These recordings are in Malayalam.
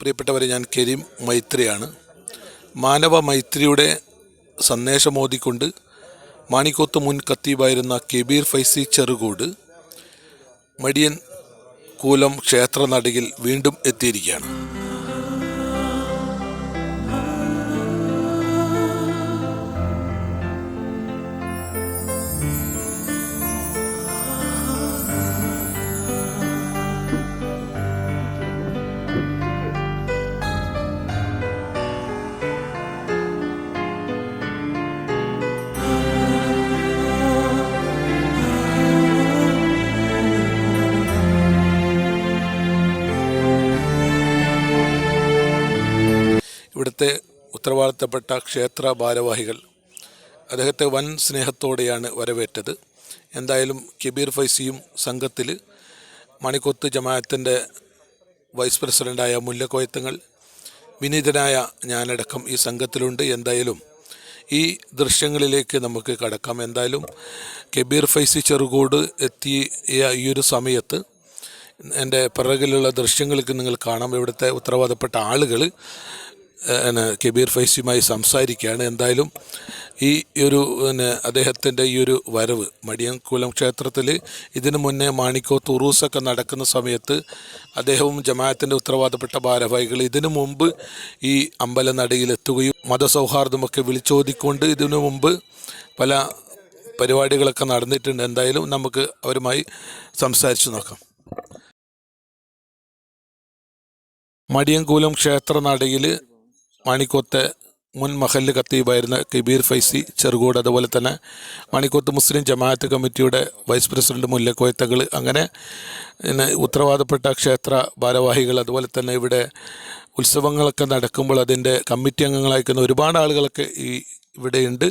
പ്രിയപ്പെട്ടവരെ ഞാൻ കരീം മൈത്രിയാണ്. മാനവ മൈത്രിയുടെ സന്ദേശമോദിക്കൊണ്ട് മാണിക്കോത്ത് മുൻ കത്തീബായിരുന്ന കെബീർ ഫൈസി ചെറുകോട് മടിയൻ കൂലം ക്ഷേത്ര നടുകിൽ വീണ്ടും എത്തിയിരിക്കുകയാണ്. ഇവിടുത്തെ ഉത്തരവാദിത്തപ്പെട്ട ക്ഷേത്ര ഭാരവാഹികൾ അദ്ദേഹത്തെ വൻ സ്നേഹത്തോടെയാണ് വരവേറ്റത്. എന്തായാലും കബീർ ഫൈസിയും സംഘത്തിൽ മണിക്കൊത്ത് ജമാഅത്തിന്റെ വൈസ് പ്രസിഡന്റായ മുല്ലക്കോയത്തങ്ങൾ വിനീതനായ ഞാനടക്കം ഈ സംഘത്തിലുണ്ട്. എന്തായാലും ഈ ദൃശ്യങ്ങളിലേക്ക് നമുക്ക് കടക്കാം. എന്തായാലും കബീർ ഫൈസി ചെറുകോട് എത്തിയ ഈ ഒരു സമയത്ത് എന്റെ പിറകിലുള്ള ദൃശ്യങ്ങൾക്ക് നിങ്ങൾ കാണാം. ഇവിടുത്തെ ഉത്തരവാദപ്പെട്ട ആളുകൾ പിന്നെ കബീർ ഫൈസിയുമായി സംസാരിക്കുകയാണ്. എന്തായാലും ഈ ഒരു പിന്നെ അദ്ദേഹത്തിന്റെ ഈ ഒരു വരവ് മടിയൻകുലം ക്ഷേത്രത്തിൽ ഇതിനു മുന്നേ മാണിക്കോ തുറൂസൊക്കെ നടക്കുന്ന സമയത്ത് അദ്ദേഹവും ജമാഅത്തിന്റെ ഉത്തരവാദപ്പെട്ട ഭാരവാഹികൾ ഇതിനു മുമ്പ് ഈ അമ്പലനടയിൽ എത്തുകയും മതസൗഹാർദ്ദമൊക്കെ വിളിച്ചോതിക്കൊണ്ട് ഇതിനു മുമ്പ് പല പരിപാടികളൊക്കെ നടന്നിട്ടുണ്ട്. എന്തായാലും നമുക്ക് അവരുമായി സംസാരിച്ചു നോക്കാം. മടിയൻകൂലം ക്ഷേത്രനടയിൽ മാണിക്കോത്തെ മുൻ മഹല്ല് ഖത്തീബായിരുന്ന കബീർ ഫൈസി ചെറുകോട് അതുപോലെ തന്നെ മണിക്കോത്ത് മുസ്ലിം ജമാഅത്ത് കമ്മിറ്റിയുടെ വൈസ് പ്രസിഡന്റ് മുല്ലക്കോയത്തകൾ അങ്ങനെ ഉത്തരവാദപ്പെട്ട ക്ഷേത്ര ഭാരവാഹികൾ അതുപോലെ തന്നെ ഇവിടെ ഉത്സവങ്ങളൊക്കെ നടക്കുമ്പോൾ അതിന്റെ കമ്മിറ്റി അംഗങ്ങളായിരിക്കുന്ന ഒരുപാട് ആളുകളൊക്കെ ഈ ഇവിടെയുണ്ട്.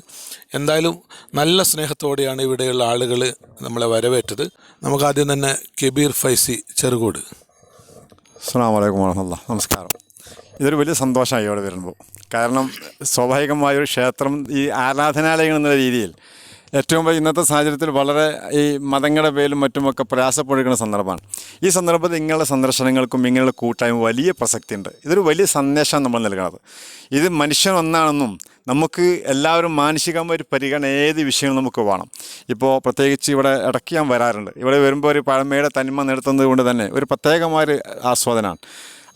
എന്തായാലും നല്ല സ്നേഹത്തോടെയാണ് ഇവിടെയുള്ള ആളുകൾ നമ്മളെ വരവേറ്റത്. നമുക്ക് ആദ്യം തന്നെ കബീർ ഫൈസി ചെറുകോട്. അസ്സാം വലൈക്കും വരഹമുല്ല നമസ്കാരം. ഇതൊരു വലിയ സന്തോഷമായി ഇവിടെ വരുമ്പോൾ. കാരണം സ്വാഭാവികമായ ഒരു ക്ഷേത്രം ഈ ആരാധനാലയങ്ങൾ എന്നുള്ള രീതിയിൽ ഏറ്റവും ഇന്നത്തെ സാഹചര്യത്തിൽ വളരെ ഈ മതങ്ങളുടെ പേരിലും മറ്റുമൊക്കെ പ്രയാസപ്പെടുക്കുന്ന സന്ദർഭമാണ്. ഈ സന്ദർഭത്തിൽ ഇങ്ങനെയുള്ള സന്ദർശനങ്ങൾക്കും ഇങ്ങനെയുള്ള കൂട്ടായ്മ വലിയ പ്രസക്തിയുണ്ട്. ഇതൊരു വലിയ സന്ദേശമാണ് നമ്മൾ നൽകുന്നത് ഇത് മനുഷ്യൻ ഒന്നാണെന്നും നമുക്ക് എല്ലാവരും മാനസികമായ ഒരു പരിഗണന ഏത് വിഷയങ്ങൾ നമുക്ക് വേണം. ഇപ്പോൾ പ്രത്യേകിച്ച് ഇവിടെ ഇടയ്ക്ക് ഞാൻ വരാറുണ്ട്. ഇവിടെ വരുമ്പോൾ ഒരു പഴമയുടെ തനിമ നിർത്തുന്നത് കൊണ്ട് തന്നെ ഒരു പ്രത്യേകമായൊരു ആസ്വാദനമാണ്.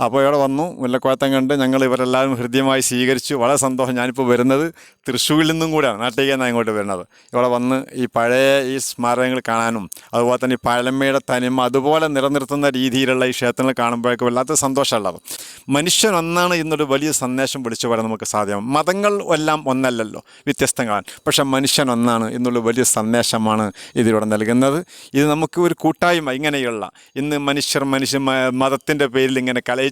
അപ്പോൾ ഇവിടെ വന്നു മുല്ലക്കോയത്തം കണ്ട് ഞങ്ങൾ ഇവരെല്ലാവരും ഹൃദ്യമായി സ്വീകരിച്ചു. വളരെ സന്തോഷം ഞാനിപ്പോൾ വരുന്നത് തൃശ്ശൂരിൽ നിന്നും കൂടെയാണ് നാട്ടിലേക്ക് ഞാൻ ഇങ്ങോട്ട് വരുന്നത്. ഇവിടെ വന്ന് ഈ പഴയ ഈ സ്മാരകങ്ങൾ കാണാനും അതുപോലെ തന്നെ ഈ പഴമയുടെ തനിമ അതുപോലെ നിലനിർത്തുന്ന രീതിയിലുള്ള ഈ ക്ഷേത്രങ്ങൾ കാണുമ്പോഴേക്കും വല്ലാത്ത സന്തോഷമുള്ളത്. മനുഷ്യൻ ഒന്നാണ് ഇന്നൊരു വലിയ സന്ദേശം വിളിച്ചു പറയാൻ നമുക്ക് സാധ്യമാണ്. മതങ്ങൾ എല്ലാം ഒന്നല്ലല്ലോ വ്യത്യസ്തങ്ങളാണ് പക്ഷേ മനുഷ്യൻ ഒന്നാണ് എന്നുള്ള വലിയ സന്ദേശമാണ് ഇതിലൂടെ നൽകുന്നത്. ഇത് നമുക്ക് ഒരു കൂട്ടായ്മ ഇങ്ങനെയുള്ള ഇന്ന് മനുഷ്യർ മനുഷ്യ മതത്തിന്റെ പേരിൽ ഇങ്ങനെ കലയിച്ചുകൊണ്ടിരിക്കുന്ന ഈ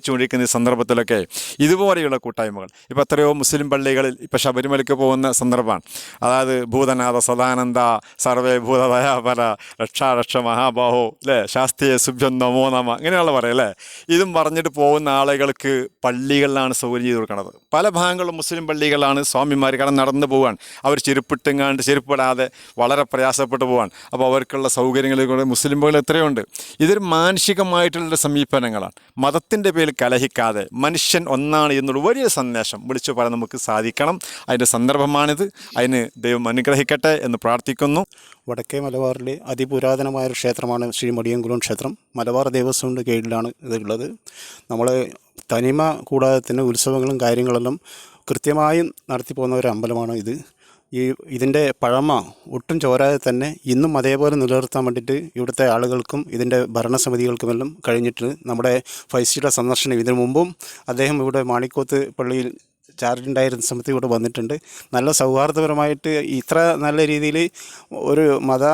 സന്ദർഭത്തിലൊക്കെ ഇതുപോലെയുള്ള കൂട്ടായ്മകൾ. ഇപ്പോൾ എത്രയോ മുസ്ലിം പള്ളികളിൽ ഇപ്പോൾ ശബരിമലയ്ക്ക് പോകുന്ന സന്ദർഭമാണ്. അതായത് ഭൂതനാഥ സദാനന്ദ സർവേ ഭൂതദയാപര രക്ഷാരക്ഷ മഹാബാഹോ അല്ലേ ശാസ്ത്രീയ സുഭ്യം നമോ നമ ഇങ്ങനെയുള്ള പറയും അല്ലേ ഇതും പറഞ്ഞിട്ട് പോകുന്ന ആളുകൾക്ക് പള്ളികളിലാണ് സൗകര്യം ചെയ്ത് കൊടുക്കുന്നത് പല ഭാഗങ്ങളിലും മുസ്ലിം പള്ളികളാണ് സ്വാമിമാർ കാരണം നടന്നു പോവാൻ അവർ ചെരുപ്പിട്ടുങ്ങാണ്ട് ചെരുപ്പിടാതെ വളരെ പ്രയാസപ്പെട്ടു പോവാൻ അപ്പോൾ അവർക്കുള്ള സൗകര്യങ്ങൾ കൂടെ മുസ്ലിം പള്ളികൾ എത്രയുണ്ട്? ഇതൊരു മാനുഷികമായിട്ടുള്ള സമീപനങ്ങളാണ്. മതത്തിന്റെ പേരിൽ കലഹിക്കാതെ മനുഷ്യൻ ഒന്നാണ് എന്നുള്ള വലിയ സന്ദേശം വിളിച്ചു പറയാൻ നമുക്ക് സാധിക്കണം. അതിന്റെ സന്ദർഭമാണിത്. അതിന് ദൈവം അനുഗ്രഹിക്കട്ടെ എന്ന് പ്രാർത്ഥിക്കുന്നു. വടക്കേ മലബാറിലെ അതിപുരാതനമായ ഒരു ക്ഷേത്രമാണ് ശ്രീ മടിയങ്കുളം ക്ഷേത്രം. മലബാർ ദേവസ്വം കീഴിലാണ് ഇതുള്ളത് നമ്മൾ തനിമ കൂടാതെ തന്നെ ഉത്സവങ്ങളും കാര്യങ്ങളെല്ലാം കൃത്യമായും നടത്തി പോകുന്ന ഒരു അമ്പലമാണ് ഇത്. ഈ ഇതിന്റെ പഴമ ഒട്ടും ചോരാതെ തന്നെ ഇന്നും അതേപോലെ നിലനിർത്താൻ വേണ്ടിയിട്ട് ഇവിടുത്തെ ആളുകൾക്കും ഇതിന്റെ ഭരണസമിതികൾക്കുമെല്ലാം കഴിഞ്ഞിട്ട് നമ്മുടെ ഫൈസിയുടെ സന്ദർശനം ഇതിനു മുമ്പും അദ്ദേഹം ഇവിടെ മാണിക്കോത്ത് പള്ളിയിൽ ചാർജ് ഉണ്ടായിരുന്ന സമയത്ത് ഇവിടെ വന്നിട്ടുണ്ട്. നല്ല സൗഹാർദ്ദപരമായിട്ട് ഇത്ര നല്ല രീതിയിൽ ഒരു മത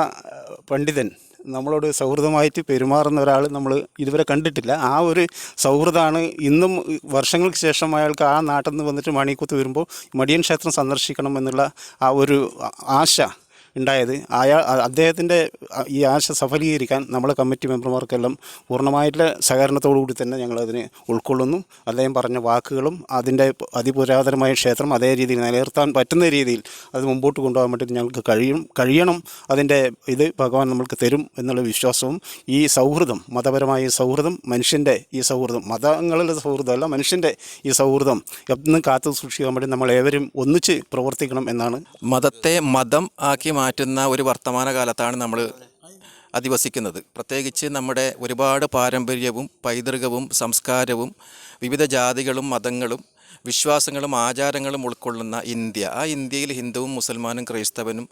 പണ്ഡിതൻ നമ്മളോട് സൗഹൃദമായിട്ട് പെരുമാറുന്ന ഒരാൾ നമ്മൾ ഇതുവരെ കണ്ടിട്ടില്ല. ആ ഒരു സൗഹൃദമാണ് ഇന്നും വർഷങ്ങൾക്ക് ശേഷം അയാൾക്ക് ആ നാട്ടിൽ നിന്ന് വന്നിട്ട് മണിക്കൂത്ത് വരുമ്പോൾ മടിയൻ ക്ഷേത്രം സന്ദർശിക്കണം എന്നുള്ള ആ ഒരു ആശ ഉണ്ടായത്. അയാൾ അദ്ദേഹത്തിന്റെ ഈ ആശ സഫലീകരിക്കാൻ നമ്മളെ കമ്മിറ്റി മെമ്പർമാർക്കെല്ലാം പൂർണമായിട്ടുള്ള സഹകരണത്തോടു കൂടി തന്നെ ഞങ്ങളതിനെ ഉൾക്കൊള്ളുന്നു. അദ്ദേഹം പറഞ്ഞ വാക്കുകളും അതിന്റെ അതിപുരാതനമായ ക്ഷേത്രം അതേ രീതിയിൽ നിലനിർത്താൻ പറ്റുന്ന രീതിയിൽ അത് മുമ്പോട്ട് കൊണ്ടുപോകാൻ വേണ്ടി ഞങ്ങൾക്ക് കഴിയും കഴിയണം. അതിന്റെ ഇത് ഭഗവാൻ നമ്മൾക്ക് തരും എന്നുള്ള വിശ്വാസവും ഈ സൗഹൃദം മതപരമായ സൗഹൃദം മനുഷ്യന്റെ ഈ സൗഹൃദം മതങ്ങളിലെ സൗഹൃദമല്ല മനുഷ്യന്റെ ഈ സൗഹൃദം എന്നും കാത്തു സൂക്ഷിക്കാൻ വേണ്ടി നമ്മൾ ഏവരും ഒന്നിച്ച് പ്രവർത്തിക്കണം എന്നാണ് മതത്തെ മതം ആക്കി മാറ്റുന്ന ഒരു വർത്തമാന കാലത്താണ് നമ്മൾ അധിവസിക്കുന്നത്. പ്രത്യേകിച്ച് നമ്മുടെ ഒരുപാട് പാരമ്പര്യവും പൈതൃകവും സംസ്കാരവും വിവിധ ജാതികളും മതങ്ങളും വിശ്വാസങ്ങളും ആചാരങ്ങളും ഉൾക്കൊള്ളുന്ന ഇന്ത്യ. ആ ഇന്ത്യയിൽ ഹിന്ദുവും മുസൽമാനും ക്രൈസ്തവനും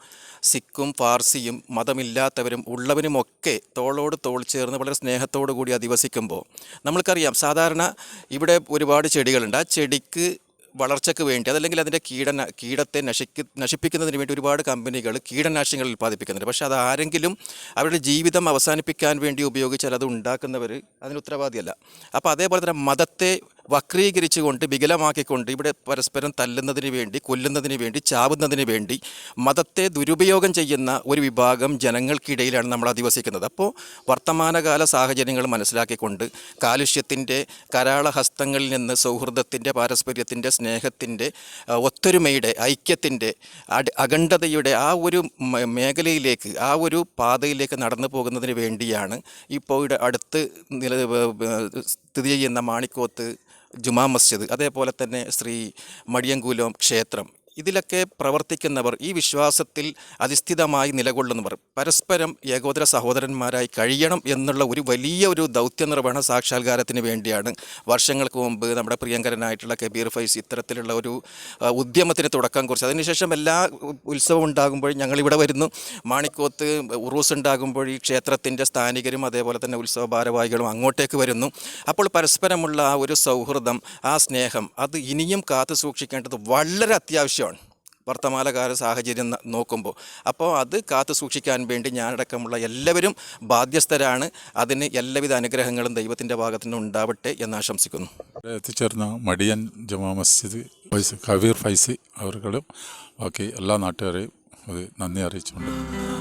സിഖും പാർസിയും മതമില്ലാത്തവരും ഉള്ളവനുമൊക്കെ തോളോട് തോൾ ചേർന്ന് വളരെ സ്നേഹത്തോടു കൂടി അധിവസിക്കുമ്പോൾ നമ്മൾക്കറിയാം സാധാരണ ഇവിടെ ഒരുപാട് ചെടികളുണ്ട്. ആ ചെടിക്ക് വളർച്ചയ്ക്ക് വേണ്ടി അതല്ലെങ്കിൽ അതിന്റെ കീട കീടത്തെ നശിക്ക് നശിപ്പിക്കുന്നതിന് വേണ്ടി ഒരുപാട് കമ്പനികൾ കീടനാശിനികൾ ഉൽപ്പാദിപ്പിക്കുന്നുണ്ട്. പക്ഷേ അത് ആരെങ്കിലും അവരുടെ ജീവിതം അവസാനിപ്പിക്കാൻ വേണ്ടി ഉപയോഗിച്ചാൽ അത് ഉണ്ടാക്കുന്നവർ അതിന് ഉത്തരവാദിയല്ല. അപ്പോൾ അതേപോലെ തന്നെ മതത്തെ വക്രീകരിച്ചുകൊണ്ട് വികലമാക്കിക്കൊണ്ട് ഇവിടെ പരസ്പരം തല്ലുന്നതിന് വേണ്ടി കൊല്ലുന്നതിന് വേണ്ടി ചാവുന്നതിന് വേണ്ടി മതത്തെ ദുരുപയോഗം ചെയ്യുന്ന ഒരു വിഭാഗം ജനങ്ങൾക്കിടയിലാണ് നമ്മൾ അധിവസിക്കുന്നത്. അപ്പോൾ വർത്തമാനകാല സാഹചര്യങ്ങൾ മനസ്സിലാക്കിക്കൊണ്ട് കാലുഷ്യത്തിന്റെ കരാളഹസ്തങ്ങളിൽ നിന്ന് സൗഹൃദത്തിന്റെ പാരസ്പര്യത്തിന്റെ സ്നേഹത്തിന്റെ ഒത്തൊരുമയുടെ ഐക്യത്തിന്റെ അഖണ്ഡതയുടെ ആ ഒരു മേഖലയിലേക്ക് ആ ഒരു പാതയിലേക്ക് നടന്നു പോകുന്നതിന് വേണ്ടിയാണ് ഇപ്പോൾ അടുത്ത് നില സ്ഥിതി ചെയ്യുന്ന മാണിക്കോത്ത് ജുമാ മസ്ജിദ് അതേപോലെ തന്നെ ശ്രീ മടിയങ്കൂലം ക്ഷേത്രം. ഇതിലൊക്കെ പ്രവർത്തിക്കുന്നവർ ഈ വിശ്വാസത്തിൽ അധിഷ്ഠിതമായി നിലകൊള്ളുന്നവർ. പരസ്പരം ഏകോദര സഹോദരന്മാരായി കഴിയണം എന്നുള്ള ഒരു വലിയ ഒരു ദൗത്യ നിർവഹണ സാക്ഷാത്കാരത്തിന് വേണ്ടിയാണ് വർഷങ്ങൾക്ക് മുമ്പ് നമ്മുടെ പ്രിയങ്കരനായിട്ടുള്ള കബീർ ഫൈസ് ഇത്തരത്തിലുള്ള ഒരു ഉദ്യമത്തിന് തുടക്കം കുറിച്ച് അതിനുശേഷം എല്ലാ ഉത്സവം ഉണ്ടാകുമ്പോഴും ഞങ്ങളിവിടെ വരുന്നു. മാണിക്കോത്ത് ഉറൂസ് ഉണ്ടാകുമ്പോൾ ഈ ക്ഷേത്രത്തിന്റെ സ്ഥാനികരും അതേപോലെ തന്നെ ഉത്സവ ഭാരവാഹികളും അങ്ങോട്ടേക്ക് വരുന്നു. അപ്പോൾ പരസ്പരമുള്ള ആ ഒരു സൗഹൃദം ആ സ്നേഹം അത് ഇനിയും കാത്തു സൂക്ഷിക്കേണ്ടത് വളരെ അത്യാവശ്യമാണ്. വർത്തമാനകാല സാഹചര്യം നോക്കുമ്പോൾ അപ്പോൾ അത് കാത്തു സൂക്ഷിക്കാൻ വേണ്ടി ഞാനടക്കമുള്ള എല്ലാവരും ബാധ്യസ്ഥരാണ്. അതിന് എല്ലാവിധ അനുഗ്രഹങ്ങളും ദൈവത്തിന്റെ ഭാഗത്തു നിന്ന് ഉണ്ടാവട്ടെ എന്ന് ആശംസിക്കുന്നു. എത്തിച്ചേർന്ന മടിയൻ ജമാ മസ്ജിദ് ഫൈസ് കബീർ ഫൈസി അവർക്കും ബാക്കി എല്ലാ നാട്ടുകാരെയും അത് നന്ദി അറിയിച്ചുകൊണ്ട്